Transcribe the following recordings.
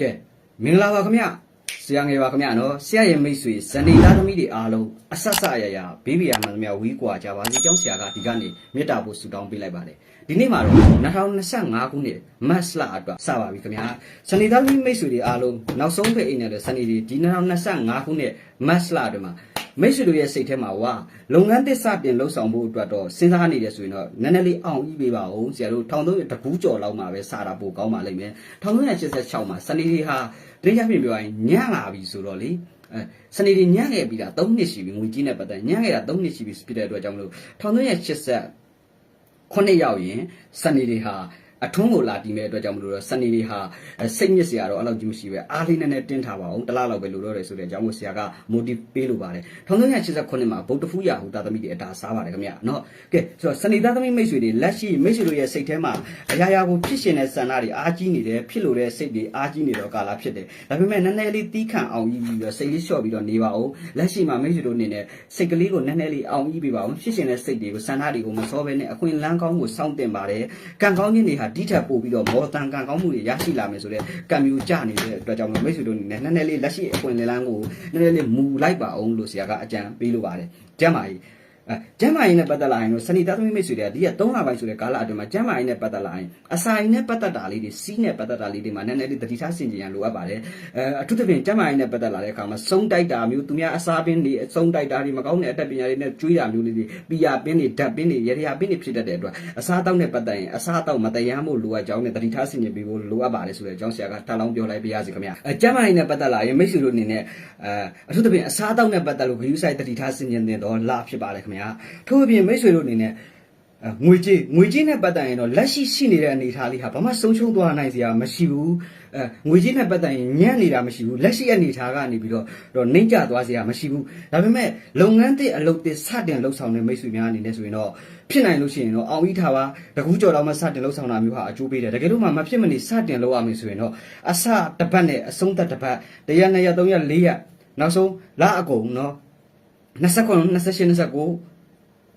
ကဲမင်္ဂလာပါခင်ဗျဆရာငယ်ပါခင်ဗျနော်ဆရာရဲ့မိတ်ဆွေဇန်ဒီသားသမီးတွေအားလုံးအဆက်ဆက်ရရဘေးဘီယာမှန်သမျှဝီးကွာကြပါစေကျောင်းဆရာကဒီကနေမေတ္တာပို့ဆုတောင်းပေးလိုက်ပါတယ်ဒီနေ့မှာတော့2025ခုနှစ်မတ်လအတွက်စပါပြီခင်ဗျာဇန်ဒီသားသမီးမိတ်ဆွေတွေအားလုံးနောက်ဆုံးဖိတ်အိမ်နဲ့ဇန်ဒီတွေဒီ2025ခုနှစ်မတ်လအတွင်းမှာ မိတ်ဆွေတို့ရဲ့စိတ်ထဲမှာဝါလုပ်ငန်းသစ်စတင်လှုပ်ဆောင်ဖို့အတွက်တော့စဉ်းစားနေတယ်ဆိုရင်တော့နည်းနည်းလေးအောင်ဤပေးပါဦးဆရာတို့1300တကူးကျော်လောက်မှာပဲစတာပို့ကောင်းပါလိမ့်မယ်1386မှာစနေတွေဟာတတိယပြင်ပြောရင်ညံ့လာပြီဆိုတော့လေအဲစနေတွေညံ့ခဲ့ပြီလား3နှစ်ရှိပြီငွေကြီးနဲ့ပတ်သက်ညံ့ခဲ့တာ3နှစ်ရှိပြီဖြစ်တဲ့အတွက်ကြောင့်မလို့1380ခုနှစ်ရောက်ရင်စနေတွေဟာ အထုံးကိုလာတီးမဲ့အတွက်ကြောင့်မလို့တော့စနေတွေဟာစိတ်ညစ်စရာတော့အဲ့လောက်ကြီးမရှိပဲအားလေးနဲ့နဲ့တင်းထားပါအောင်တလားလောက်ပဲလိုတော့တယ်ဆိုတဲ့အကြောင်းကိုဆရာက motive ပေးလိုပါတယ်1389မှာဗုဒ္ဓဖူးရာဟူတာသမီးတွေအတာစားပါတယ်ခင်ဗျเนาะကဲဆိုတော့စနေသားသမီးမိတ်ဆွေတွေလက်ရှိမိတ်ဆွေတို့ရဲ့စိတ်ထဲမှာအရာရာကိုဖြစ်ရှင်တဲ့ဆန္ဒတွေအားကြီးနေတယ်ဖြစ်လို့တဲ့စိတ်တွေအားကြီးနေတော့ကာလဖြစ်တယ်ဒါပေမဲ့နည်းနည်းလေးတီးခန့်အောင်ကြီးပြီးတော့စိတ်လေးလျှော့ပြီးတော့နေပါအောင်လက်ရှိမှာမိတ်ဆွေတို့အနေနဲ့စိတ်ကလေးကိုနည်းနည်းလေးအောင်ကြီးပေးပါအောင်ဖြစ်ရှင်တဲ့စိတ်တွေကိုဆန္ဒတွေကိုမစောဘဲနဲ့အခွင့်လန်းကောင်းကိုစောင့်တင်ပါတယ်ကံကောင်းခြင်းတွေဟာ ဒီထက်ပိုပြီးတော့မောတန်ကံကောင်းမှုတွေရရှိလာမယ်ဆိုတော့ကံမျိုးကြနေတဲ့အတွက်ကြောင့်မိတ်ဆွေတို့အနေနဲ့နည်းနည်းလေးလက်ရှိအခွင့်လန်းကိုနည်းနည်းလေးမူလိုက်ပါအောင်လို့ဆရာကအကြံပေးလိုပါတယ်ကျမ်းပါကြီး အဲကျမ်းမာရေးနဲ့ပတ်သက်လာရင်တော့စနေသားသမီးမိတ်ဆွေတွေကဒီက3လပိုင်းဆိုတဲ့ကာလအတွင်းမှာကျမ်းမာရေးနဲ့ပတ်သက်လာရင်အစာရင်နဲ့ပတ်သက်တာလေးတွေစီးနဲ့ပတ်သက်တာလေးတွေမှာနည်းနည်းလေးတတိထားဆင်ခြင်ရန်လိုအပ်ပါတယ်အဲအထူးသဖြင့်ကျမ်းမာရေးနဲ့ပတ်သက်လာတဲ့အခါမှာစုံတိုက်တာမျိုးသူများအစာပင်းတွေစုံတိုက်တာတွေမကောင်းတဲ့အတတ်ပညာတွေနဲ့ကျွေးတာမျိုးလေးတွေပီယာပင်းတွေဓာတ်ပင်းတွေရရပင်းတွေဖြစ်တတ်တဲ့အတွက်အစာတောက်နဲ့ပတ်သက်ရင်အစာတောက်မတရားမှုလိုအပ်ကြောင်းနဲ့တတိထားဆင်ခြင်ပေးဖို့လိုအပ်ပါတယ်ဆိုတဲ့အကြောင်းဆရာကတာလောင်းပြောလိုက်ပါရစေခင်ဗျအဲကျမ်းမာရေးနဲ့ပတ်သက်လာရင်မိတ်ဆွေတို့အနေနဲ့အဲအထူးသဖြင့်အစာတောက်နဲ့ပတ်သက်လို့ဂရုစိုက်တတိထားဆင်ခြင်တဲ့တော့လာဖြစ်ပါတယ်ခင်ဗျာထို့အပြင်မိတ်ဆွေတို့အနေနဲ့အဲငွေကြေးငွေကြေးနဲ့ပတ်သက်ရင်တော့လက်ရှိရှိနေတဲ့အနေအထားလေးဟာဘာမှဆုံးရှုံးသွားနိုင်စရာမရှိဘူးအဲငွေကြေးနဲ့ပတ်သက်ရင်ညံ့နေတာမရှိဘူးလက်ရှိအနေအထားကနေပြီးတော့တော့နှိမ့်ကျသွားစရာမရှိဘူးဒါပေမဲ့လုပ်ငန်းသစ်အလုပ်သစ်စတင်လှုပ်ဆောင်တဲ့မိတ်ဆွေများအနေနဲ့ဆိုရင်တော့ဖြစ်နိုင်လို့ရှိရင်တော့အောင်ဤထားပါတကူးကြော်တော့မှစတင်လှုပ်ဆောင်တာမျိုးဟာအကျိုးပေးတယ်တကယ်လို့မှမဖြစ်မနေစတင်လုပ်ရမယ်ဆိုရင်တော့အစတစ်ပတ်နဲ့အဆုံးသက်တစ်ပတ်တရက်နှစ်ရက်သုံးရက်လေးရက်နောက်ဆုံးလအကုန်နော်29 28 29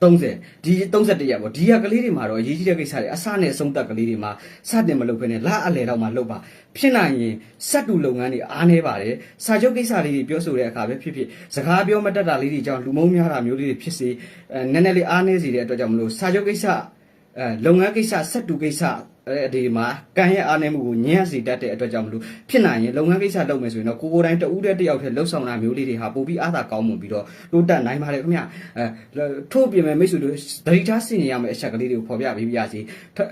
30ဒီ31ရက်ပေါ့ဒီရကလေးတွေမှာတော့အရေးကြီးတဲ့ကိစ္စတွေအစနဲ့အဆုံးသက်ကလေးတွေမှာစတင်မလုပ်ဘဲနဲ့လာအလဲတော့မှလုပ်ပါဖြစ်နိုင်ရင်စက်တူလုပ်ငန်းတွေအားနေပါတယ်စာချုပ်ကိစ္စလေးတွေပြောဆိုတဲ့အခါပဲဖြစ်ဖြစ်စကားပြောမတတ်တာလေးတွေကြောင့်လူမုန်းများတာမျိုးလေးတွေဖြစ်စေအဲနည်းနည်းလေးအားနေစေတဲ့အတွက်ကြောင့်မလို့စာချုပ်ကိစ္စအဲလုပ်ငန်းကိစ္စစက်တူကိစ္စ အဲဒီမှာကံရဲ့အားနည်းမှုကိုညံ့စေတတ်တဲ့အတွက်ကြောင့်မလို့ဖြစ်နိုင်ရင်လုပ်ငန်းကိစ္စလုပ်မယ်ဆိုရင်တော့ကိုကိုယ်တိုင်တဦးတည်းတယောက်တည်းလှုပ်ဆောင်တာမျိုးလေးတွေဟာပိုပြီးအားသာကောင်းမှုပြီးတော့တိုးတက်နိုင်ပါတယ်ခင်ဗျအဲထို့ပြင်မဲ့မိတ်ဆွေတို့ဒိတာစင်ရမယ့်အချက်ကလေးတွေကိုဖော်ပြပေးပြရစီ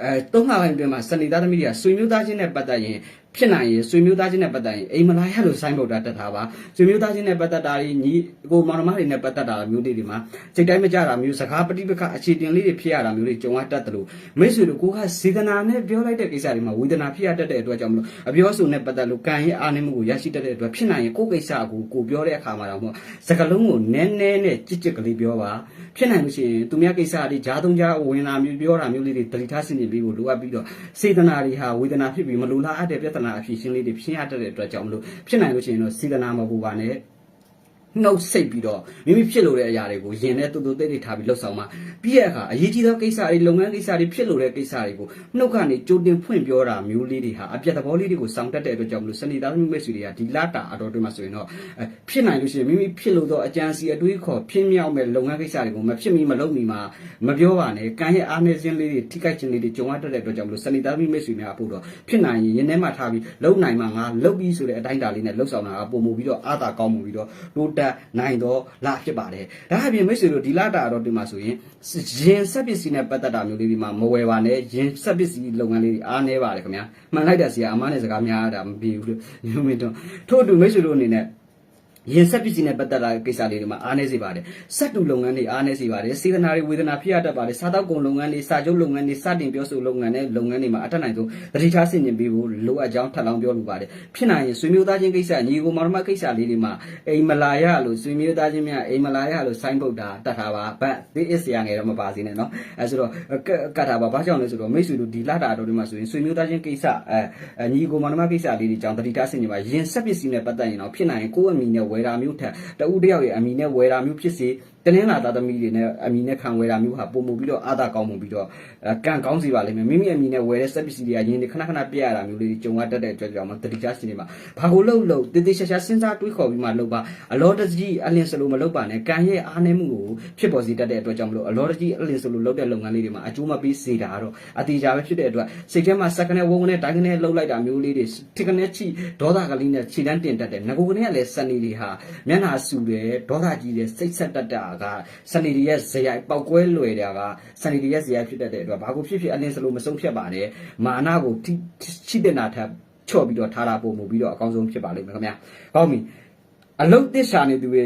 အဲသုံးလပိုင်းအတွင်းမှာစနေသားသမီးတွေကဆွေမျိုးသားချင်းနဲ့ပတ်သက်ရင်ဖြစ်နိုင်ရင်ဆွေမျိုးသားချင်းနဲ့ပတ်သက်ရင်အိမ်မလာရလို့ဆိုင်းဘုတ်တာတက်ထားပါဆွေမျိုးသားချင်းနဲ့ပတ်သက်တာတွေညီကိုမောင်နှမတွေနဲ့ပတ်သက်တာမျိုးလေးတွေမှာစိတ်တိုင်းမကြတာမျိုးစကားပဋိပက္ခအခြေတင်လေးတွေဖြစ်ရတာမျိုးတွေကြုံရတတ်တယ်လို့မိတ်ဆွေတို့ကိုကစေတနာနဲ့ပြောလိုက်တဲ့ကိစ္စတွေမှာဝေဒနာဖြစ်ရတတ်တဲ့အတွက်ကြောင့်မလို့အပြောဆိုနဲ့ပတ်သက်လို့ကံရဲ့အာနိမှုကိုရရှိတတ်တဲ့အတွက်ဖြစ်နိုင်ရင်ကိုယ်ကိစ္စကိုကိုပြောတဲ့အခါမှာတော့မို့စကလုံးကိုနည်းနည်းနဲ့ကြစ်ကြစ်ကလေးပြောပါ ဖြစ်နိုင်လို့ရှိရင်သူများကိစ္စတွေဂျားသုံးကြားဝင်လာမျိုးပြောတာမျိုးလေးတွေတတိထားဆင်ခြင်ပြီးဖို့လိုအပ်ပြီးတော့စေတနာတွေဟာဝေဒနာဖြစ်ပြီးမလိုလားအပ်တဲ့ပြဿနာအဖြစ်ရှင်းလေးတွေဖြစ်ရတတ်တဲ့အတွက်ကြောင့်မလို့ဖြစ်နိုင်လို့ရှိရင်တော့စေတနာမပူပါနဲ့ နှုတ်ဆိတ်ပြီးတော့မိမိဖြစ်လို့တဲ့အရာတွေကိုယင်နဲ့တူတူတိတ်တိတ်ထားပြီးလှုပ်ဆောင်မှပြီးရအခါအရေးကြီးသောကိစ္စတွေလုပ်ငန်းကိစ္စတွေဖြစ်လို့တဲ့ကိစ္စတွေကိုနှုတ်ကနေကြိုတင်ဖွင့်ပြောတာမျိုးလေးတွေဟာအပြတ်သဘောလေးတွေကိုစောင့်တတ်တဲ့အတွက်ကြောင့်မလို့စနေသားသမီးမိတ်ဆွေတွေကဒီလာတာအတော်တွင်းမှာဆိုရင်တော့အဲဖြစ်နိုင်လို့ရှိရင်မိမိဖြစ်လို့တော့အကြံစီအတွေးခေါ်ဖြစ်မြောက်မဲ့လုပ်ငန်းကိစ္စတွေကိုမဖြစ်မီမလုပ်မီမှာမပြောပါနဲ့ကံရဲ့အားနည်းခြင်းလေးတွေထိခိုက်ခြင်းလေးတွေကြုံရတတ်တဲ့အတွက်ကြောင့်မလို့စနေသားသမီးမိတ်ဆွေများအဖို့တော့ဖြစ်နိုင်ရင်ရင်ထဲမှာထားပြီးလုံနိုင်မှာငါလုံပြီးဆိုတဲ့အတိုင်းအတာလေးနဲ့လှုပ်ဆောင်တာကပုံမူပြီးတော့အားသာကောင်းမှုပြီးတော့တိုးတက်နိုင်တော့လာဖြစ်ပါတယ်ဒါအပြင်မိတ်ဆွေတို့ဒီလာတာတော့ဒီမှာဆိုရင်ရင်ဆက်ပစ္စည်းနဲ့ပတ်သက်တာမျိုးလေးဒီမှာမဝယ်ပါနဲ့ရင်ဆက်ပစ္စည်းလုပ်ငန်းလေးတွေအားနေပါတယ်ခင်ဗျာမှန်လိုက်တဲ့ဆရာအမားနဲ့စကားများတာမပြီးဘူးလို့ညမင်းတို့ထို့အတူမိတ်ဆွေတို့အနေနဲ့ ရင်ဆက်ပစ္စည်းနဲ့ပတ်သက်တာကိစ္စလေးတွေမှာအားနေစေပါတယ်စက်တူလုပ်ငန်းတွေအားနေစေပါတယ်စေတနာတွေဝေဒနာဖြစ်ရတတ်ပါတယ်စားတောက်ကုန်လုပ်ငန်းတွေစာချုပ်လုပ်ငန်းတွေစတင်ပြောဆိုလုပ်ငန်းတွေလုပ်ငန်းတွေမှာအထက်နိုင်ဆုံးတတိထားဆင်ခြင်ပေးဖို့လိုအပ်ကြောင်းထပ်လောင်းပြောလိုပါတယ်ဖြစ်နိုင်ရင်ဆွေမျိုးသားချင်းကိစ္စညီကိုမောင်နှမကိစ္စလေးတွေမှာအိမ်မလာရလို့ဆွေမျိုးသားချင်းများအိမ်မလာရလို့ဆိုင်းပုတ်တာတတ်ထားပါဘတ်ဒီအစ်စရာငယ်တော့မပါစေနဲ့နော်အဲဆိုတော့ကတ်တာပါဘာကြောင့်လဲဆိုတော့မိတ်ဆွေတို့ဒီလာတာတော်တွေမှာဆိုရင်ဆွေမျိုးသားချင်းကိစ္စအဲညီကိုမောင်နှမကိစ္စလေးတွေကြောင့်တတိထားဆင်ခြင်ပါရင်ဆက်ပစ္စည်းနဲ့ပတ်သက်ရင်တော့ဖြစ်နိုင်ရင်ကိုယ့်အမိနဲ့ဝယ်တာမျိုးထက်တဦးတယောက်ရဲ့အမိနဲ့ဝယ်တာမျိုးဖြစ်စေ တနင်္လာသားသမီးတွေနဲ့အမိနဲ့ခံဝယ်တာမျိုးဟာပုံမှုပြီးတော့အာသာကောင်းမှုပြီးတော့အဲကံကောင်းစီပါလိမ့်မယ်မိမိအမိနဲ့ဝယ်တဲ့စက်ပစ္စည်းတွေကရင်းနေခဏခဏပြရတာမျိုးလေးကြုံရတတ်တဲ့အတွက်ကြောင့်မတတိချရှင်နေမှာဘာကိုလှုပ်လှုပ်တည်တည်ရှာရှာစဉ်းစားတွေးခေါ်ပြီးမှလှုပ်ပါအလောတကြီးအလင်းစလိုမလှုပ်ပါနဲ့ကံရဲ့အားနည်းမှုကိုဖြစ်ပေါ်စေတတ်တဲ့အတွက်ကြောင့်မလို့အလောတကြီးအလင်းစလိုလှုပ်တဲ့လုပ်ငန်းလေးတွေမှာအကျိုးမပေးစေတာတော့အတေချာပဲဖြစ်တဲ့အတွက်စိတ်ထဲမှာစက္ကနဲ့ဝုန်းနဲ့တိုင်းကနေလှုပ်လိုက်တာမျိုးလေးတွေထိကနေချိဒေါသကလေးနဲ့ခြေတန်းတင်တတ်တယ်ငကိုကနေကလည်းစနေတွေဟာမျက်နှာဆူတယ်ဒေါသကြီးတယ်စိတ်ဆက်တတ်တာကစနေတွေရဲ့ဇယိုက်ပောက်ကွဲလွယ်တာကစနေတွေရဲ့ဇယိုက်ဖြစ်တတ်တဲ့အတွက်ဘာကိုဖြစ်ဖြစ်အလင်းစလိုမဆုံးဖြတ်ပါနဲ့မာနကိုထိချိတဲ့နာထပ်ချော့ပြီးတော့ထားတာပုံမှုပြီးတော့အကောင်းဆုံးဖြစ်ပါလိမ့်မယ်ခင်ဗျာ။ကောင်းပြီ။ အလုတ်တစ်ရှာနေသူတွေ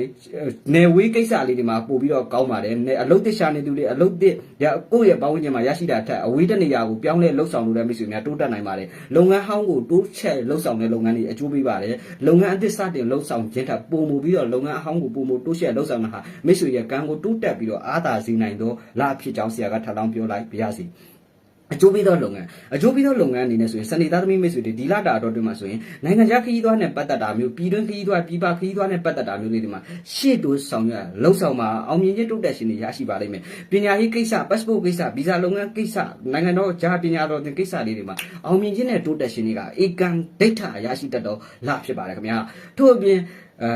နေဝေးကိစ္စလေးတွေမှာပို့ပြီးတော့ကောင်းပါတယ်။နေအလုတ်တစ်ရှာနေသူတွေအလုတ်တစ်ရကိုယ့်ရဲ့ပတ်ဝန်းကျင်မှာရရှိတာထက်အဝေးတနေရာကိုပြောင်းလဲလှုပ်ဆောင်လို့လည်းမိတ်ဆွေများတိုးတက်နိုင်ပါတယ်။လုပ်ငန်းဟောင်းကိုတိုးချက်လှုပ်ဆောင်တဲ့လုပ်ငန်းတွေအကျိုးပေးပါတယ်။လုပ်ငန်းအသစ်စတင်လှုပ်ဆောင်ခြင်းထက်ပိုမိုပြီးတော့လုပ်ငန်းအဟောင်းကိုပိုမိုတိုးချက်လှုပ်ဆောင်တာဟာမိတ်ဆွေရဲ့ကံကိုတိုးတက်ပြီးတော့အားသာစေနိုင်သောလာဖြစ်ကြောင်းဆရာကထပ်လောင်းပြောလိုက်ပါရစေ။ အကျိုးပေးသောလုပ်ငန်းအကျိုးပေးသောလုပ်ငန်းအနေနဲ့ဆိုရင်စနေသားသမီးမိတ်ဆွေတွေဒီလတာတော့တွင်မှာဆိုရင်နိုင်ငံခြားခရီးသွားနဲ့ပတ်သက်တာမျိုးပြည်တွင်းခရီးသွားပြည်ပခရီးသွားနဲ့ပတ်သက်တာမျိုးလေးတွေမှာရှေ့တိုးဆောင်ရွက်လှုပ်ဆောင်မှာအောင်မြင်ခြင်းတိုးတက်ခြင်းတွေရရှိပါလိမ့်မယ်ပညာရေးကိစ္စ passport ကိစ္စဗီဇာလုပ်ငန်းကိစ္စနိုင်ငံတော်ဂျာပညာတော်တင်ကိစ္စလေးတွေမှာအောင်မြင်ခြင်းနဲ့တိုးတက်ခြင်းတွေကဧကံဒိဋ္ဌာရရှိတတ်တော့လဖြစ်ပါတယ်ခင်ဗျာထို့အပြင်အဲ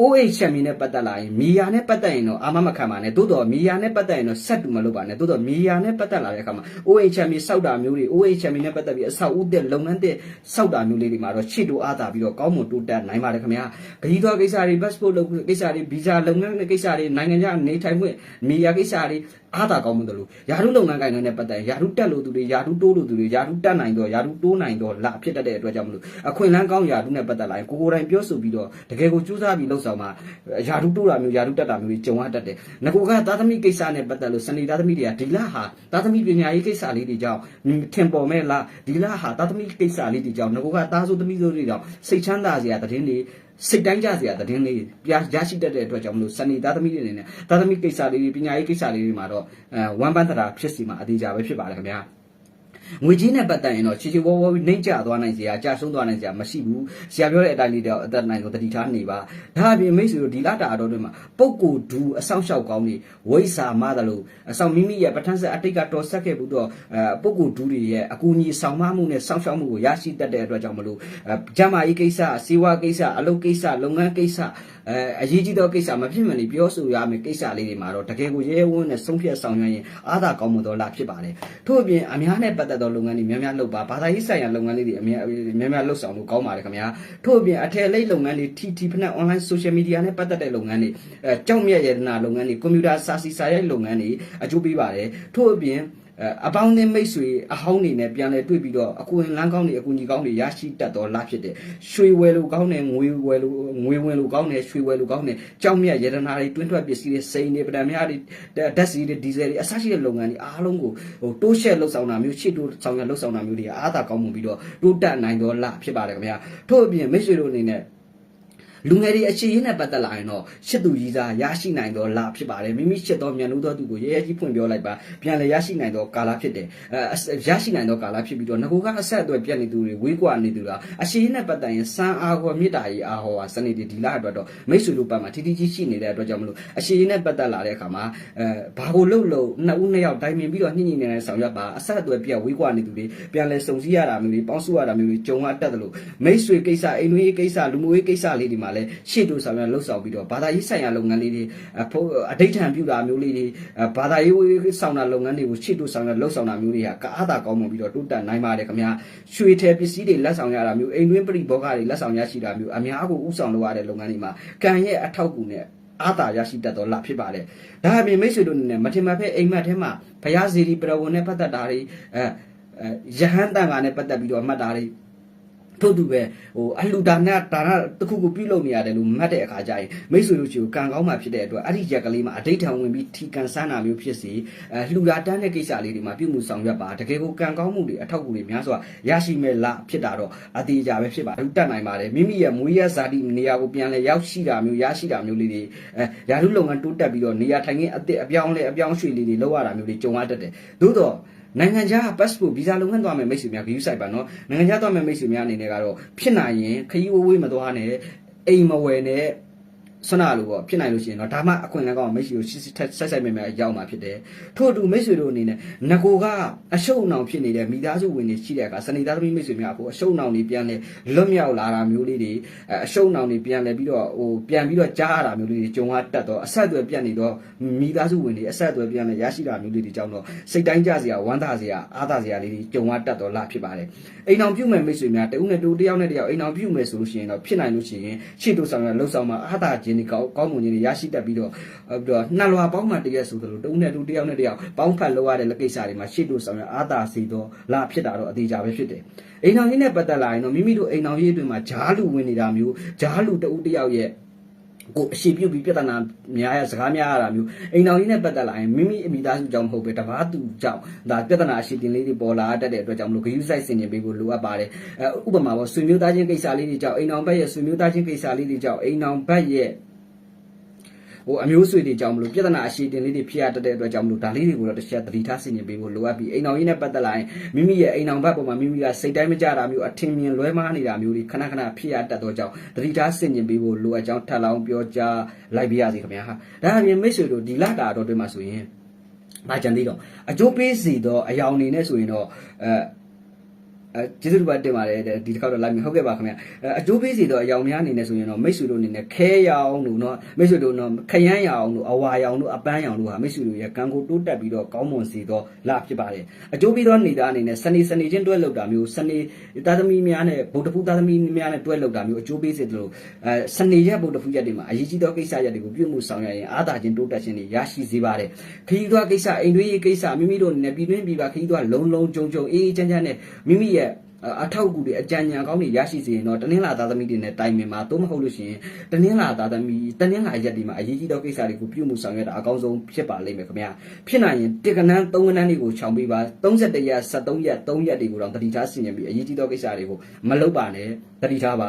OH ချက်မီနဲ့ပတ်သက်လာရင်မီယာနဲ့ပတ်သက်ရင်တော့အာမမခံပါနဲ့သို့တော်မီယာနဲ့ပတ်သက်ရင်တော့ဆက်တူမလုပ်ပါနဲ့သို့တော်မီယာနဲ့ပတ်သက်လာတဲ့အခါမှာ OH ချက်မီစောက်တာမျိုးတွေ OH ချက်မီနဲ့ပတ်သက်ပြီးအဆောက်အဦတဲ့လုပ်ငန်းတဲ့စောက်တာမျိုးလေးတွေမှာတော့ချစ်တူအားသာပြီးတော့ကောင်းမွန်တိုးတက်နိုင်ပါတယ်ခင်ဗျာခရီးသွားကိစ္စတွေ passport လုပ်ကိစ္စတွေ visa လုပ်ငန်းကိစ္စတွေနိုင်ငံခြားနေထိုင်မှုမီယာကိစ္စတွေအားသာကောင်းမှုတို့လို့ယာရုလုပ်ငန်းကိုင်တွေနဲ့ပတ်သက်ယာရုတက်လို့သူတွေယာရုတိုးလို့သူတွေယာရုတက်နိုင်တော့ယာရုတိုးနိုင်တော့လာဖြစ်တတ်တဲ့အတွက်ကြောင့်မလို့အခွင့်အလမ်းကောင်းယာရုနဲ့ပတ်သက်လာရင်ကိုကိုယ်တိုင်ပြောဆိုပြီးတော့တကယ်ကိုစူးစမ်းပြီးလှုပ်ဆောင်မှာယာရုတိုးတာမျိုးယာရုတက်တာမျိုးကြီးကြုံရတတ်တယ်ငကိုကသားသမီးကိစ္စနဲ့ပတ်သက်လို့စနေသားသမီးတွေကဒီလဟာသားသမီးပညာရေးကိစ္စလေးတွေကြောင့်ထင်ပေါ်မဲ့လားဒီလဟာသားသမီးကိစ္စလေးတွေကြောင့်ငကိုကသားဆိုသမီးဆိုတွေကြောင့်စိတ်ချမ်းသာစရာတည်င်းတွေစိတ်တိုင်းကြစရာသတင်းလေးပြရရှိတတ်တဲ့အတွက်ကြောင့်မလို့စနေသားသမီးတွေအနေနဲ့သားသမီးကိစ္စလေးတွေပညာရေးကိစ္စလေးတွေမှာတော့အဲဝမ်ပန်းတရာဖြစ်စီမှာအသေးကြပဲဖြစ်ပါတယ်ခင်ဗျာ ငွေကြီးနဲ့ပတ်သက်ရင်တော့ချီချီဝေါဝေါနှိမ့်ကျသွားနိုင်စရာကြာဆုံးသွားနိုင်စရာမရှိဘူးဆရာပြောတဲ့အတိုင်းလေးတော့အသက်နိုင်ကိုတတိထားနေပါဒါအပြင်မိတ်ဆွေတို့ဒီလတာတော်တွေမှာပုပ်ကိုဒူအဆောင်လျှောက်ကောင်းနေဝိစာမသလိုအဆောင်မိမိရဲ့ပဋ္ဌာန်းဆက်အတိတ်ကတော်ဆက်ခဲ့ဘူးတော့အဲပုပ်ကိုဒူတွေရဲ့အကူအညီဆောင်မမှုနဲ့စောင့်ရှောက်မှုကိုရရှိတတ်တဲ့အတွက်ကြောင့်မလို့ဂျမ်းမာရေးကိစ္စစီးပွားကိစ္စအလုပ်ကိစ္စလုပ်ငန်းကိစ္စ အဲအရေးကြီးသောကိစ္စမဖြစ်မနေပြောဆိုရမယ့်ကိစ္စလေးတွေမှာတော့တကယ်ကိုရဲဝန်းနဲ့ဆုံးဖြတ်ဆောင်ရွက်ရင်အားသာကောင်းမွန်သောလာဖြစ်ပါတယ်ထို့အပြင်အများနဲ့ပတ်သက်သောလုပ်ငန်းတွေများများလုပ်ပါဘာသာရေးဆိုင်ရာလုပ်ငန်းလေးတွေအများများများလုပ်ဆောင်လို့ကောင်းပါတယ်ခင်ဗျာထို့အပြင်အထည်လိပ်လုပ်ငန်းတွေ TT ဖက်နဲ့ online social media နဲ့ပတ်သက်တဲ့လုပ်ငန်းတွေအဲကြောက်မြတ်ရတနာလုပ်ငန်းတွေကွန်ပျူတာစာစီစာရိုက်လုပ်ငန်းတွေအကျိုးပေးပါတယ်ထို့အပြင် အဲအပေါင်းအသင်းမိတ်ဆွေအဟောင်းတွေနဲ့ပြန်လဲတွေ့ပြီးတော့အကူအလန်းကောင်းတွေအကူကြီးကောင်းတွေရရှိတတ်တော်လာဖြစ်တယ်ရွှေဝယ်လိုကောင်းတယ်ငွေဝယ်လိုငွေဝင်လိုကောင်းတယ်ရွှေဝယ်လိုကောင်းတယ်ကြောက်မြတ်ရတနာတွေတွင်းထွက်ပစ္စည်းတွေစိန်တွေပဒံများတွေဓာတ်ဆီတွေဒီဇယ်တွေအစရှိတဲ့လုပ်ငန်းတွေအားလုံးကိုဟိုတိုးရှက်လှုပ်ဆောင်တာမျိုးရှစ်တိုးဆောင်ရလှုပ်ဆောင်တာမျိုးတွေအားသာကောင်းမှုပြီးတော့တိုးတက်နိုင်တော်လာဖြစ်ပါတယ်ခင်ဗျာထို့အပြင်မိတ်ဆွေတို့အနေနဲ့ လူငယ်တွေအခြေရင်းနဲ့ပတ်သက်လာရင်တော့ရှစ်သူကြီးစားရရှိနိုင်တော့လာဖြစ်ပါတယ်မိမိရှစ်သောမြန်လို့သောသူကိုရဲရဲကြီးဖွင့်ပြောလိုက်ပါပြန်လဲရရှိနိုင်တော့ကာလဖြစ်တယ်အဲရရှိနိုင်တော့ကာလဖြစ်ပြီးတော့ငကိုကအဆက်အသွယ်ပြတ်နေသူတွေဝေးကွာနေသူလားအခြေရင်းနဲ့ပတ်သက်ရင်စံအားခေါ်မေတ္တာရေးအားဟောဟာစနေဒီလာအတွက်တော့မိတ်ဆွေတို့ပတ်မှာတီတီကြီးရှိနေတဲ့အတွက်ကြောင့်မလို့အခြေရင်းနဲ့ပတ်သက်လာတဲ့အခါမှာအဲဘာကိုလှုပ်လို့နှစ်ဦးနှစ်ယောက်တိုင်ပင်ပြီးတော့ညှိညှိနေနေဆောင်ရွက်ပါအဆက်အသွယ်ပြတ်ဝေးကွာနေသူတွေပြန်လဲစုံစည်းရတာမျိုးတွေပေါင်းစုရတာမျိုးတွေကြုံရတတ်တယ်လို့မိတ်ဆွေကိစ္စအိမ်တွင်းရေးကိစ္စလူမှုရေးကိစ္စလေးတွေမှာလည်းရှေ့တို့ဆောင်ရွက်လှုပ်ဆောင်ပြီးတော့ဘာသာရေးဆိုင်ရာလုပ်ငန်းလေးတွေအဋိဌံပြုတာမျိုးလေးတွေဘာသာရေးဆောင်တာလုပ်ငန်းတွေကိုရှေ့တို့ဆောင်ရွက်လှုပ်ဆောင်တာမျိုးတွေကကအားသာကောင်းမှပြီးတော့တိုးတက်နိုင်ပါတယ်ခင်ဗျာရွှေထဲပစ္စည်းတွေလက်ဆောင်ရတာမျိုးအိမ်တွင်းပရိဘောဂတွေလက်ဆောင်ရရှိတာမျိုးအများကိုဥဆောင်လုပ်ရတဲ့လုပ်ငန်းတွေမှာကံရဲ့အထောက်အကူနဲ့အာသာရရှိတတ်တော်လာဖြစ်ပါတယ်။ဒါအပြင်မိတ်ဆွေတို့အနေနဲ့မထင်မှတ်ဖဲအိမ်မက်ထဲမှာဘုရားစီရီပရဝဏ်နဲ့ပတ်သက်တာတွေအဲယဟန်တန်ကနဲ့ပတ်သက်ပြီးတော့မှတ်တာတွေ ထို့သူပဲဟိုအလှူဒါနဒါနတစ်ခုခုပြုလုပ်နေရတယ်လို့မှတ်တဲ့အခါကျရင်မိတ်ဆွေတို့ချီကိုကံကောင်းမှဖြစ်တဲ့အတွက်အဲ့ဒီရက်ကလေးမှာအဋိဌံဝင်ပြီးထီကန်ဆန်းတာမျိုးဖြစ်စီအဲလှူဒါတန်းတဲ့ကိစ္စလေးတွေမှာပြုမှုဆောင်ရွက်ပါတကယ်ကိုကံကောင်းမှုတွေအထောက်အကူတွေများစွာရရှိမဲ့လားဖြစ်တာတော့အသေးကြပဲဖြစ်ပါဘူးတတ်နိုင်ပါတယ်မိမိရဲ့မွေးရဇာတိနေရာကိုပြန်လဲရောက်ရှိတာမျိုးရရှိတာမျိုးလေးတွေအဲယာရုလုပ်ငန်းတိုးတက်ပြီးတော့နေရာထိုင်ခင်းအသစ်အပြောင်းလဲအပြောင်းရွှေ့လေးတွေလောက်ရတာမျိုးတွေကြုံရတတ်တယ်သို့တော့ နိုင်ငံခြား passport visa လုပ်ငန်းသွားမယ်မိတ်ဆွေများ view site ပါနော်နိုင်ငံခြားသွားမယ်မိတ်ဆွေများအနေနဲ့ကတော့ဖြစ်နိုင်ရင်ခရီးဝေးဝေးမသွားနဲ့အိမ်မဝယ်နဲ့ ဆွမ်းနာလို့ပေါ့ဖြစ်နိုင်လို့ရှိရင်တော့ဒါမှအခွင့်အလမ်းကောင်းမိတ်ဆွေတို့ရှိဆက်ဆက်မဲ့မဲ့ရောက်မှာဖြစ်တယ်ထို့အတူမိတ်ဆွေတို့အနေနဲ့ငကိုကအရှုံအောင်ဖြစ်နေတဲ့မိသားစုဝင်တွေရှိတဲ့အခါစနေသားသမီးမိတ်ဆွေများကိုအရှုံအောင်တွေပြန်လဲလွတ်မြောက်လာတာမျိုးလေးတွေအရှုံအောင်တွေပြန်လဲပြီးတော့ဟိုပြန်ပြီးတော့ကြားရတာမျိုးလေးတွေကြုံရတတ်တော့အဆက်အသွယ်ပြတ်နေတော့မိသားစုဝင်တွေအဆက်အသွယ်ပြန်လဲရရှိတာမျိုးလေးတွေကြောင့်တော့စိတ်တိုင်းကြစရာဝမ်းသာစရာအားသာစရာလေးတွေကြုံရတတ်တော့လာဖြစ်ပါတယ်အိမ်အောင်ပြုမဲ့မိတ်ဆွေများတဦးနဲ့တူတယောက်နဲ့တယောက်အိမ်အောင်ပြုမဲ့ဆိုလို့ရှိရင်တော့ဖြစ်နိုင်လို့ရှိရင်ရှေ့တို့ဆောင်ရလှုပ်ဆောင်မှာအားသာခြင်းတွေကောင်းကောင်းမွန်ခြင်းတွေရရှိတတ်ပြီးတော့ပြီးတော့နှလွာပေါင်းမှတရက်ဆိုသလိုတဦးနဲ့တူတယောက်နဲ့တယောက်ပေါင်းဖက်လောက်ရတဲ့လက်ကိစ္စတွေမှာရှေ့တို့ဆောင်ရအားသာစီတော့လာဖြစ်တာတော့အသေးချာပဲဖြစ်တယ်အိမ်အောင်ရေးနဲ့ပတ်သက်လာရင်တော့မိမိတို့အိမ်အောင်ရေးအတွင်းမှာဂျားလူဝင်နေတာမျိုးဂျားလူတဦးတယောက်ရဲ့ကိုအရှိပြုတ်ပြီးပြဿနာများရစကားများရတာမျိုးအိမ်တော်ကြီးနဲ့ပတ်သက်လာရင်မိမိအမိသားစုကြောင့်မဟုတ်ပဲတပားသူကြောင့်ဒါပြဿနာအရှိတင်လေးတွေပေါ်လာတတ်တဲ့အတွက်ကြောင့်မလို့ဂရုစိုက်ဆင်ခြင်ပေးဖို့လိုအပ်ပါတယ်အဲဥပမာပေါ့ဆွေမျိုးသားချင်းကိစ္စလေးတွေကြောင့်အိမ်တော်ဘက်ရဲ့ဆွေမျိုးသားချင်းကိစ္စလေးတွေကြောင့်အိမ်တော်ဘက်ရဲ့ ဟိုအမျိုးဆွေတွေကြောင့်မလို့ပြဿနာအရှိတင်လေးတွေဖြစ်ရတတ်တဲ့အတွက်ကြောင့်မလို့ဒါလေးတွေကိုတော့တစ်ချက်သတိထားဆင်ခြင်ပေးဖို့လိုအပ်ပြီးအိမ်တော်ကြီးနဲ့ပတ်သက်လာရင်မိမိရဲ့အိမ်တော်ဘက်ပေါ်မှာမိမိကစိတ်တိုင်းမကြတာမျိုးအထင်မြင်လွဲမှားနေတာမျိုးတွေခဏခဏဖြစ်ရတတ်သောကြောင့်သတိထားဆင်ခြင်ပေးဖို့လိုအပ်ကြောင်းထပ်လောင်းပြောကြားလိုက်ပါရစေခင်ဗျာဟာဒါအပြင်မိတ်ဆွေတို့ဒီလတာတော့တွေ့မှာဆိုရင်ဘာကြံသေးတော့အကျိုးပေးစီတော့အယောင်နေနဲ့ဆိုရင်တော့အဲအဲ ကျေးဇူးတူပါတင်ပါတယ်ဒီတစ်ခါတော့ live ဟုတ်ကဲ့ပါခင်ဗျာအကျိုးပေးစီတော့အယောင်များအနေနဲ့ဆိုရင်တော့မိတ်ဆွေတို့အနေနဲ့ခဲရောင်တို့နော်မိတ်ဆွေတို့နော်ခရမ်းရောင်တို့အဝါရောင်တို့အပန်းရောင်တို့ဟာမိတ်ဆွေတို့ရဲ့ကံကိုတိုးတက်ပြီးတော့ကောင်းမွန်စေတော့လဖြစ်ပါတယ်အကျိုးပေးသောနေသားအနေနဲ့စနေစနေချင်းတွဲလောက်တာမျိုးစနေသားသမီးများနဲ့ဗုဒ္ဓဖူးသားသမီးများနဲ့တွဲလောက်တာမျိုးအကျိုးပေးစေတယ်လို့အဲစနေရက်ဗုဒ္ဓဖူးရက်တွေမှာအရေးကြီးသောကိစ္စရက်တွေကိုပြုမှုဆောင်ရွက်ရင်အားသာခြင်းတိုးတက်ခြင်းတွေရရှိစေပါတယ်ခရီးသွားကိစ္စအိမ်တွင်းရေးကိစ္စမိမိတို့အနေနဲ့ပြည်တွင်းပြည်ပခရီးသွားလုံလုံကြုံကြုံအေးအေးချမ်းချမ်းနဲ့မိမိရဲ့ အထောက်အကူတွေအကြံဉာဏ်ကောင်းတွေရရှိစေရင်တော့တနင်္လာသားသမီးတွေနဲ့တိုင်ပင်မှာသို့မဟုတ်လို့ရှိရင်တနင်္လာသားသမီးတနင်္လာရက်ဒီမှာအရေးကြီးသောကိစ္စတွေကိုပြုမှုဆောင်ရွက်တာအကောင်းဆုံးဖြစ်ပါလိမ့်မယ်ခင်ဗျာဖြစ်နိုင်ရင်တစ်ကနန်းသုံးကနန်းတွေကိုခြောင်ပေးပါ31ရက်73ရက်3ရက်တွေကိုတော့တတိထားဆင်ញင်ပြီးအရေးကြီးသောကိစ္စတွေကိုမလုပ်ပါနဲ့တတိထားပါ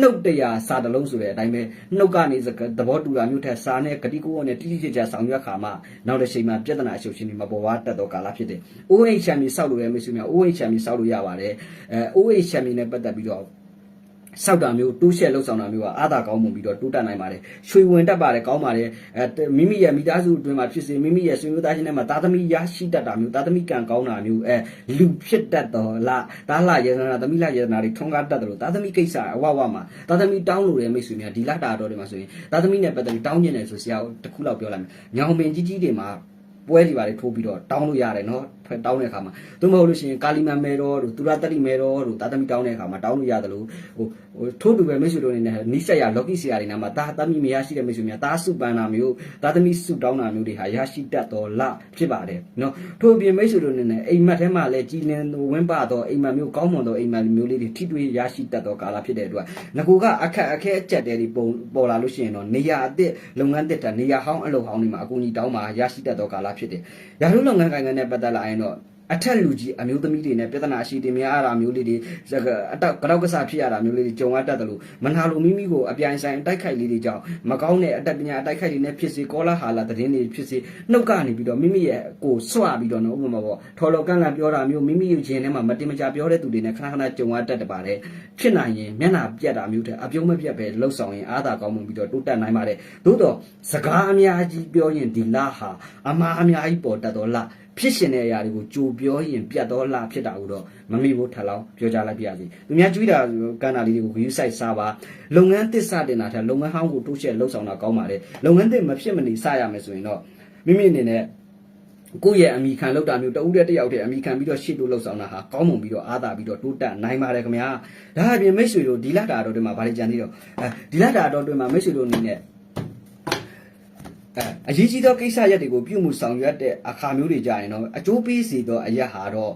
နှုတ်တရာစာတလုံးဆိုတဲ့အတိုင်းပဲနှုတ်ကနေစကသဘောတူတာမျိုးထက်စာနဲ့ဂတိကိုနဲ့တိတိကျကျဆောင်ရွက်ခါမှနောက်တစ်ချိန်မှာပြဿနာအရှုပ်ရှင်တွေမပေါ်ဝါတတ်သောကာလဖြစ်တယ်။ OH ချမ်းမြေစောက်လို့ရမိတ်ဆွေများ OH ချမ်းမြေစောက်လို့ရပါတယ်။အဲ OH ချမ်းမြေနဲ့ပတ်သက်ပြီးတော့စောက်တာမျိုးတိုးရှက်လှုပ်ဆောင်တာမျိုးကအာသာကောင်းမှုပြီးတော့တိုးတက်နိုင်ပါတယ်ရွှေဝင်တက်ပါတယ်ကောင်းပါတယ်အဲမိမိရဲ့မိသားစုအတွင်းမှာဖြစ်စေမိမိရဲ့ဆွေမျိုးသားချင်းတွေမှာသားသမီးရရှိတတ်တာမျိုးသားသမီးကံကောင်းတာမျိုးအဲလူဖြစ်တတ်တော့လားသားလှယေဒနာသမီးလှယေဒနာတွေထုံးကားတတ်တယ်လို့သားသမီးကိစ္စအဝဝမှာသားသမီးတောင်းလို့တဲ့မိတ်ဆွေများဒီလတာတော်တွေမှာဆိုရင်သားသမီးနဲ့ပတ်သက်ပြီးတောင်းကျင်တယ်ဆိုဆရာတခုလောက်ပြောလိုက်မယ်ညောင်ပင်ကြီးကြီးတွေမှာ ပွဲတွေပါလေထိုးပြီးတော့တောင်းလို့ရတယ်နော်ဖက်တောင်းတဲ့အခါမှာသို့မဟုတ်လို့ရှိရင်ကာလီမန်မဲတော်တို့သူရတတိမဲတော်တို့တာသမီတောင်းတဲ့အခါမှာတောင်းလို့ရတယ်လို့ဟို ဟိုထိုးတူပဲမိတ်ဆွေတို့အနေနဲ့နိဆက်ရလော်ကီဆရာတွေနာမှာတာသမီမရရှိတဲ့မိတ်ဆွေများတာစုပန်တာမျိုးတာသမီစုတောင်းတာမျိုးတွေဟာရရှိတတ်တော်လဖြစ်ပါတယ်နော်ထို့အပြင်မိတ်ဆွေတို့အနေနဲ့အိမ်မက်ထဲမှာလည်းကြည်လင်ဝင်းပတော့အိမ်မက်မျိုးကောင်းမွန်သောအိမ်မက်မျိုးလေးတွေထိတွေ့ရရှိတတ်သောကာလဖြစ်တဲ့အတွက်ငကူကအခက်အခဲအကျက်တဲတွေပုံပေါ်လာလို့ရှိရင်တော့နေရာအသစ်လုပ်ငန်းတစ်တာနေရာဟောင်းအလုပ်ဟောင်းတွေမှာအကူအညီတောင်းမှာရရှိတတ်သောကာလဖြစ်တယ်ရာထူးလုပ်ငန်းကိုင်ငန်းနဲ့ပတ်သက်လာရင်တော့ အထက်လူကြီးအမျိုးသမီးတွေနဲ့ပြဿနာရှိတင်များရတာမျိုးလေးတွေအတောက်ကြောက်ကစားဖြစ်ရတာမျိုးလေးတွေကြုံရတတ်တယ်လို့မနာလိုမိမိကိုအပြိုင်ဆိုင်တိုက်ခိုက်လေးတွေကြောင့်မကောင်းတဲ့အတတ်ပညာအတိုက်ခိုက်တွေနဲ့ဖြစ်စေကောလာဟာလာသတင်းတွေဖြစ်စေနှုတ်ကနေပြီးတော့မိမိရဲ့ကိုစွပြီးတော့နော်ဥပမာပေါ့ထော်လော်ကန့်ကန့်ပြောတာမျိုးမိမိရဲ့ခြင်းထဲမှာမတင်မကြပြောတဲ့သူတွေနဲ့ခဏခဏကြုံရတတ်တယ်ပါတယ်ဖြစ်နိုင်ရင်မျက်နှာပြတ်တာမျိုးတဲ့အပြုံးမပြတ်ပဲလှုပ်ဆောင်ရင်အားသာကောင်းမှုပြီးတော့တိုးတက်နိုင်ပါတယ်သို့တော့စကားအများကြီးပြောရင်ဒီလဟာအမှားအများကြီးပေါ်တတ်တော့လ ဖြစ်ရှင်တဲ့အရာတွေကိုကြိုပြောရင်ပြတ်တော့လားဖြစ်တာကိုတော့မမိဘူးထပ်လောင်းပြောကြလိုက်ပြရစီသူများကြွေးတာကန္နာလေးတွေကိုဂရုစိုက်စားပါလုပ်ငန်းသစ်စတင်တာထက်လုပ်ငန်းဟောင်းကိုတိုးချဲ့လှုပ်ဆောင်တာကောင်းပါလေလုပ်ငန်းသစ်မဖြစ်မနေစရမယ်ဆိုရင်တော့မိမိအနေနဲ့ကိုယ့်ရဲ့အမိခံလောက်တာမျိုးတဦးတည်းတယောက်တည်းအမိခံပြီးတော့ရှေ့တိုးလှုပ်ဆောင်တာဟာကောင်းမွန်ပြီးတော့အားသာပြီးတော့တိုးတက်နိုင်ပါတယ်ခင်ဗျာဒါအပြင်မိတ်ဆွေတို့ဒီလတာတော်တွေမှာဗာလေကြံသေးတော့အဲဒီလတာတော်တွေမှာမိတ်ဆွေတို့အနေနဲ့ အရေးကြီးသောကိစ္စရပ်တွေကိုပြုမှုဆောင်ရွက်တဲ့အခါမျိုးတွေကြရင်တော့အကျိုးပေးစေသောအရက်ဟာတော့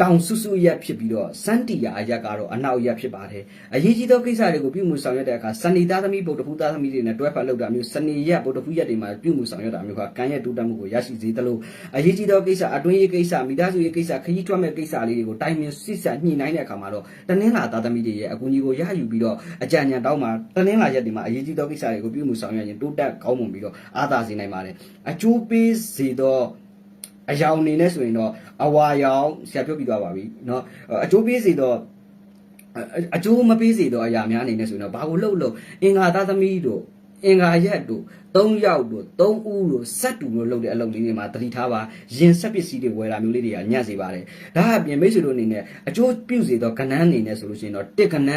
တောင်ဆူဆူရက်ဖြစ်ပြီးတော့စန်တီယာအရက်ကတော့အနောက်ရက်ဖြစ်ပါတယ်အရေးကြီးသောကိစ္စတွေကိုပြုမှုဆောင်ရွက်တဲ့အခါစနေသားသမီးဗုဒ္ဓဖူးသားသမီးတွေနဲ့တွဲဖက်လုပ်တာမျိုးစနေရက်ဗုဒ္ဓဖူးရက်တွေမှာပြုမှုဆောင်ရွက်တာမျိုးကကံရဲ့တူတက်မှုကိုရရှိစေသလိုအရေးကြီးသောကိစ္စအတွင်းရေးကိစ္စမိသားစုရေးကိစ္စခရီးထွက်မဲ့ကိစ္စလေးတွေကိုတိုင်ပင်စစ်ဆက်ညှိနှိုင်းတဲ့အခါမှာတော့တနင်္လာသားသမီးတွေရဲ့အကူအညီကိုရယူပြီးတော့အကြံဉာဏ်တောင်းမှာတနင်္လာရက်တွေမှာအရေးကြီးသောကိစ္စတွေကိုပြုမှုဆောင်ရွက်ရင်တိုးတက်ကောင်းမွန်ပြီးတော့အားသာစေနိုင်ပါတယ်အကျိုးပေးစေသော အယောင်နေနဲ့ဆိုရင်တော့အဝါရောင်ဆရာပြောပြီးသွားပါပြီเนาะအကျိုးပေးစေတော့အကျိုးမပေးစေတော့အရာများအနေနဲ့ဆိုရင်တော့ဘာကိုလှုပ်လှုပ်အင်္ဂါသားသမီးတို့ အင်္ဂါရက်တို့၃ယောက်တို့၃ဦးတို့စက်တူတို့လုပ်တဲ့အလုပ်လေးတွေမှာတတိထားပါရင်ဆက်ပစ္စည်းတွေဝယ်တာမျိုးလေးတွေကညံ့စေပါတယ်ဒါအပြင်မိတ်ဆွေတို့အနေနဲ့အကျိုးပြုစေသောကဏ္ဍအနေနဲ့ဆိုလို့ရှိရင်တော့တစ်ကဏ္ဍ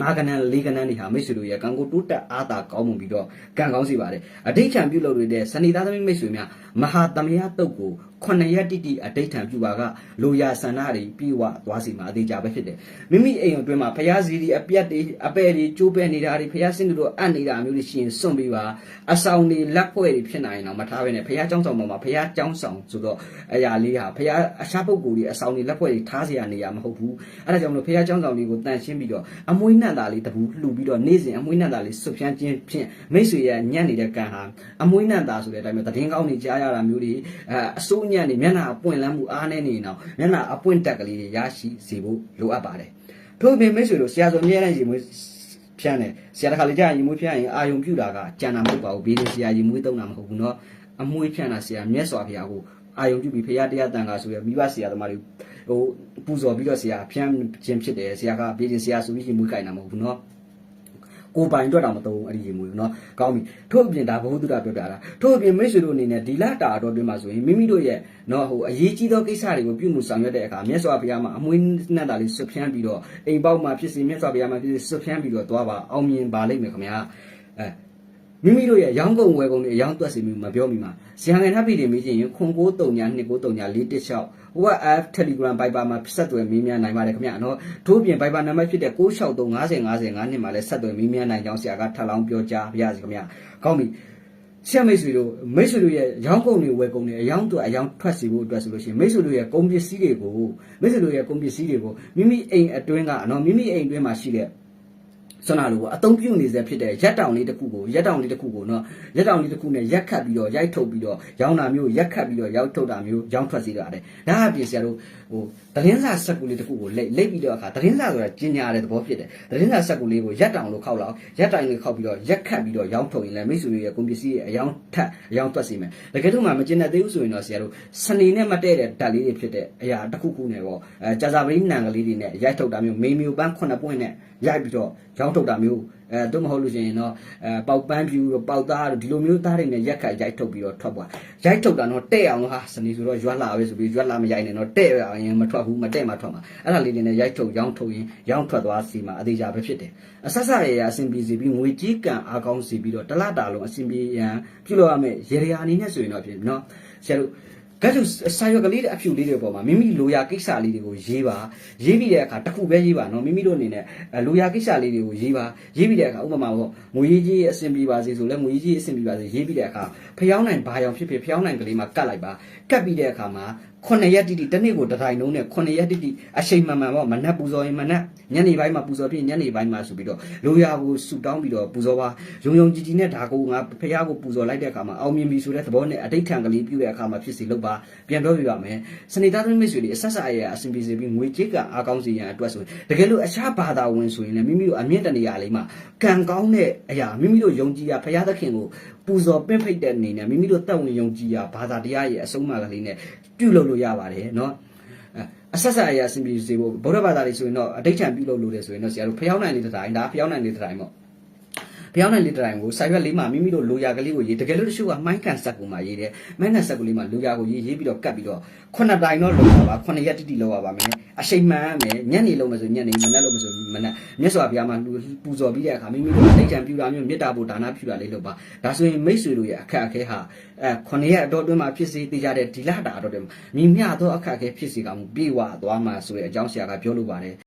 ငါးကဏ္ဍလေးကဏ္ဍတွေဟာမိတ်ဆွေတို့ရဲ့ကံကိုတိုးတက်အားသာကောင်းမှုပြီးတော့ကံကောင်းစေပါတယ်အဋိဋ္ဌံပြုလုပ်နေတဲ့စဏိသားသမီးမိတ်ဆွေများမဟာသမယတုတ်ကို ခုနှစ်ရက်တိတိအဋိဋ္ဌံပြုပါကလိုရာဆန္ဒတွေပြီးဝသွားစီမှာအသေးကြပဲဖြစ်တယ်မိမိအိမ်အတွင်းမှာဖျားစီတွေအပြက်တွေအပဲ့တွေကျိုးပဲနေတာတွေဖျားစင်းတို့အပ်နေတာမျိုးတွေရှိရင်စွန့်ပြီးပါအဆောင်တွေလက်ဖွဲ့တွေဖြစ်နိုင်အောင်မထားဘဲနဲ့ဖျားเจ้าဆောင်ပေါ်မှာဖျားเจ้าဆောင်ဆိုတော့အရာလေးဟာဖျားအရှားပုဂ္ဂိုလ်တွေအဆောင်တွေလက်ဖွဲ့တွေထားเสียနေရမဟုတ်ဘူးအဲဒါကြောင့်မလို့ဖျားเจ้าဆောင်တွေကိုတန်ရှင်းပြီးတော့အမွှေးနှံ့တာလေးတပူလှူပြီးတော့နေ့စဉ်အမွှေးနှံ့တာလေးဆွဖြန်းခြင်းဖြင့်မိတ်ဆွေရဲ့ညံ့နေတဲ့ကံဟာအမွှေးနှံ့တာဆိုတဲ့အတိုင်းပဲသတင်းကောင်းတွေကြားရတာမျိုးတွေအဲအစိုး ညံ့နေမျက်နှာအပွင့်လန်းမှုအားနေနေတော့မျက်နှာအပွင့်တက်ကလေးတွေရရှိစေဖို့လိုအပ်ပါတယ်ထို့အပြင်မိတ်ဆွေတို့ဆရာဆိုအမြဲတမ်းရေမွေးဖြန်းတယ်ဆရာတစ်ခါလေကြာရင်ရေမွေးဖြန်းရင်အာယုံပြူတာကကြံတာမဟုတ်ပါဘူးဘေးလေးဆရာရေမွေးသုံးတာမဟုတ်ဘူးเนาะအမွေးဖြန်းတာဆရာမျက်စွာဖရာကိုအာယုံပြုပြီးဖရာတရားတန်ခါဆိုရမိဘဆရာသမားတွေဟိုပူဇော်ပြီးတော့ဆရာဖြန်းခြင်းဖြစ်တယ်ဆရာကဘေးလေးဆရာဆိုပြီးရေမွေးကြိုင်တာမဟုတ်ဘူးเนาะ ကိုပိုင်အတွက်တော့မသုံးဘူးအဲ့ဒီရေမွေးเนาะကောင်းပြီထို့အပြင်ဒါဘုဟုတုတပြောပြတာထို့အပြင်မိတ်ဆွေတို့အနေနဲ့ဒီလတာအတော်တွင်မှာဆိုရင်မိမိတို့ရဲ့เนาะဟိုအရေးကြီးသောကိစ္စတွေကိုပြုမှုဆောင်ရွက်တဲ့အခါမြတ်စွာဘုရားမှာအမွှေးနှက်တာလေးဆွတ်ဖြန်းပြီးတော့အိမ်ပေါက်မှာဖြစ်စီမြတ်စွာဘုရားမှာဖြစ်စီဆွတ်ဖြန်းပြီးတော့သွားပါအောင်မြင်ပါလိမ့်မယ်ခင်ဗျာအဲ မိမိတို့ရဲ့ရောင်းကုန်ဝယ်ကုန်တွေအယောင်းသွက်စီမျိုးမပြောမိမှာဇန်ငယ်ထပ်ပြီးတင်မိချင်းရင်ခွန်ကိုတုံညာ2ကိုတုံညာ416 WhatsApp Telegram Viber မှာဆက်သွယ်မေးမြန်းနိုင်ပါတယ်ခင်ဗျာနော်ထို့ပြင် Viber နံပါတ်ဖြစ်တဲ့663 50 50 9နှစ်မှာလည်းဆက်သွယ်မေးမြန်းနိုင်ကြောင်းဆရာကထပ်လောင်းပြောကြားပါရစေခင်ဗျာကောင်းပြီဆရာမိတ်ဆွေတို့မိတ်ဆွေတို့ရဲ့ရောင်းကုန်တွေဝယ်ကုန်တွေအယောင်းတို့အယောင်းထွက်စီဖို့အတွက်ဆိုလို့ရှိရင်မိတ်ဆွေတို့ရဲ့ကုန်ပစ္စည်းတွေကိုမိတ်ဆွေတို့ရဲ့ကုန်ပစ္စည်းတွေကိုမိမိအိမ်အတွင်းကနော်မိမိအိမ်အတွင်းမှာရှိတဲ့ ဆွမ်းနာလိုပေါ့အသုံးပြုနေစေဖြစ်တဲ့ရက်တောင်လေးတစ်ခုကိုရက်တောင်လေးတစ်ခုကိုနော်ရက်တောင်လေးတစ်ခုနဲ့ရက်ခတ်ပြီးတော့ရိုက်ထုတ်ပြီးတော့ရောင်းတာမျိုးရက်ခတ်ပြီးတော့ရောက်ထုတ်တာမျိုးရောင်းထွက်စေတာတဲ့ဒါအပြင်ဆရာတို့ဟိုသတင်းစာစက်ကူလေးတစ်ခုကိုလိတ်လိတ်ပြီးတော့အခါသတင်းစာဆိုတာကျင်ညာတဲ့သဘောဖြစ်တယ်သတင်းစာစက်ကူလေးကိုရက်တောင်လို့ခောက်လောက်ရက်တိုင်လေးခောက်ပြီးတော့ရက်ခတ်ပြီးတော့ရောင်းထုတ်ရင်လည်းမိတ်ဆွေတွေရဲ့ကွန်ပစ္စည်းရဲ့အယောင်ထက်အယောင်တွက်စီမယ်တကယ်လို့မှမကျင်တဲ့သေးဘူးဆိုရင်တော့ဆရာတို့စနေနဲ့မတည့်တဲ့ဓာတ်လေးတွေဖြစ်တဲ့အရာတစ်ခုခုနဲ့ပေါ့အဲကြာစာပရင်းနံကလေးတွေနဲ့ရိုက်ထုတ်တာမျိုးမေမီယိုပန်း9ပွင့်နဲ့ရိုက်ပြီးတော့ရောင်းထုတ်တာမျိုးအဲတို့မဟုတ်လို့ရှိရင်တော့အဲပေါက်ပန်းဖြူတို့ပေါက်သားတို့ဒီလိုမျိုးသားတွေနဲ့ရက်ခတ်ရိုက်ထုတ်ပြီးတော့ထွက်သွားရိုက်ထုတ်တာတော့တဲ့အောင်ဟာစနေဆိုတော့ရွက်လာပဲဆိုပြီးရွက်လာမရိုက်နဲ့တော့တဲ့အောင်ရင်မထွက်ဘူးမတဲ့မှထွက်မှာအဲ့ဒါလေးတွေနဲ့ရိုက်ထုတ်ရောင်းထုတ်ရင်ရောင်းထွက်သွားစီမှာအသေးချာပဲဖြစ်တယ်အဆက်ဆက်ရရအဆင်ပြေစီပြီးငွေကြီးကံအားကောင်းစီပြီးတော့တလတာလုံးအဆင်ပြေရန်ပြုလုပ်ရမယ်ရေရာအနေနဲ့ဆိုရင်တော့ဖြစ်နော်ဆရာတို့ ကဲဆိုစာရွက်ကလေးတွေအဖြူလေးတွေပေါ်မှာမိမိလိုရာကိစ္စလေးတွေကိုရေးပါရေးပြီးတဲ့အခါတစ်ခုပဲရေးပါနော်မိမိတို့အနေနဲ့အဲလိုရာကိစ္စလေးတွေကိုရေးပါရေးပြီးတဲ့အခါဥပမာပေါ့ငွေရေးကြီးအဆင်ပြေပါစေဆိုလဲငွေရေးကြီးအဆင်ပြေပါစေရေးပြီးတဲ့အခါဖျောင်းနိုင်ဘာရောင်ဖြစ်ဖြစ်ဖျောင်းနိုင်ကလေးမှာကတ်လိုက်ပါကတ်ပြီးတဲ့အခါမှာ ခုနှစ်ရက်တိတိတစ်နေ့ကိုတစ်တိုင်းလုံးနဲ့ခုနှစ်ရက်တိတိအချိန်မှန်မှန်ပေါ့မနက်ပူဇော်ရင်မနက်ညနေပိုင်းမှာပူဇော်ပြီးညနေပိုင်းမှာဆိုပြီးတော့လိုရာကိုဆူတောင်းပြီးတော့ပူဇော်ပါယုံယုံကြည်ကြည်နဲ့ဒါကိုငါဖះကိုပူဇော်လိုက်တဲ့အခါမှာအောင်မြင်ပြီဆိုတဲ့သဘောနဲ့အတိတ်ထံကလေးပြုတဲ့အခါမှာဖြစ်စီလုပ်ပါပြန်ပြောပြပါမယ်စနေသားသမီးမိတ်ဆွေတွေအဆက်ဆက်အရအဆင်ပြေစေပြီးငွေကြေးကအားကောင်းစေရန်အတွက်ဆိုရင်တကယ်လို့အခြားဘာသာဝင်ဆိုရင်လည်းမိမိတို့အမြင့်တနေရာလေးမှာကံကောင်းတဲ့အရာမိမိတို့ယုံကြည်ရာဖះသခင်ကို ပူဇော်ပင့်ဖိတ်တဲ့အနေနဲ့မိမိတို့တက်ဝင်ယုံကြည်ရာဘာသာတရားရဲ့အဆုံးအမကလေးနဲ့ပြုလုပ်လို့ရပါတယ်နော်အဆက်ဆက်အရာအဆင်ပြေစေဖို့ဗုဒ္ဓဘာသာတွေဆိုရင်တော့အဋိဋ္ဌံပြုလုပ်လို့တယ်ဆိုရင်တော့ဆရာတို့ဖျောင်းနိုင်တဲ့တိုင်းဒါဖျောင်းနိုင်တဲ့တိုင်းပေါ့ဖျောင်းနိုင်တဲ့တိုင်းကိုဆိုင်ရွက်လေးမှာမိမိတို့လိုရာကလေးကိုရေးတကယ်လို့တချို့ကမိုင်းကန်ဆက်ကူမှာရေးတယ်မိုင်းကန်ဆက်ကူလေးမှာလိုရာကိုရေးရေးပြီးတော့ကတ်ပြီးတော့ခုနှစ်တိုင်းတော့လောက်ပါပါခုနှစ်ရက်တိတိလောက်ပါပါမယ် အချိန်မှန်မယ်ညနေလုံးမယ်ဆိုညနေမနက်လုံးမယ်ဆိုမနက်မြတ်စွာဘုရားမှာပူဇော်ပြီးတဲ့အခါမိမိတို့အဋိဋ္ဌံပြုတာမျိုးမေတ္တာပို့ဒါနပြုတာလေးလုပ်ပါဒါဆိုရင်မိတ်ဆွေတို့ရဲ့အခက်အခဲဟာအဲခုနှစ်ရက်အတော်အတွင်းမှာဖြစ်စေသေးကြတဲ့ဒီလတာအတော်အတွင်းမှာမြင်မြသောအခက်အခဲဖြစ်စေကမူပြေဝသွားမှာဆိုတဲ့အကြောင်းဆရာကပြောလိုပါတယ်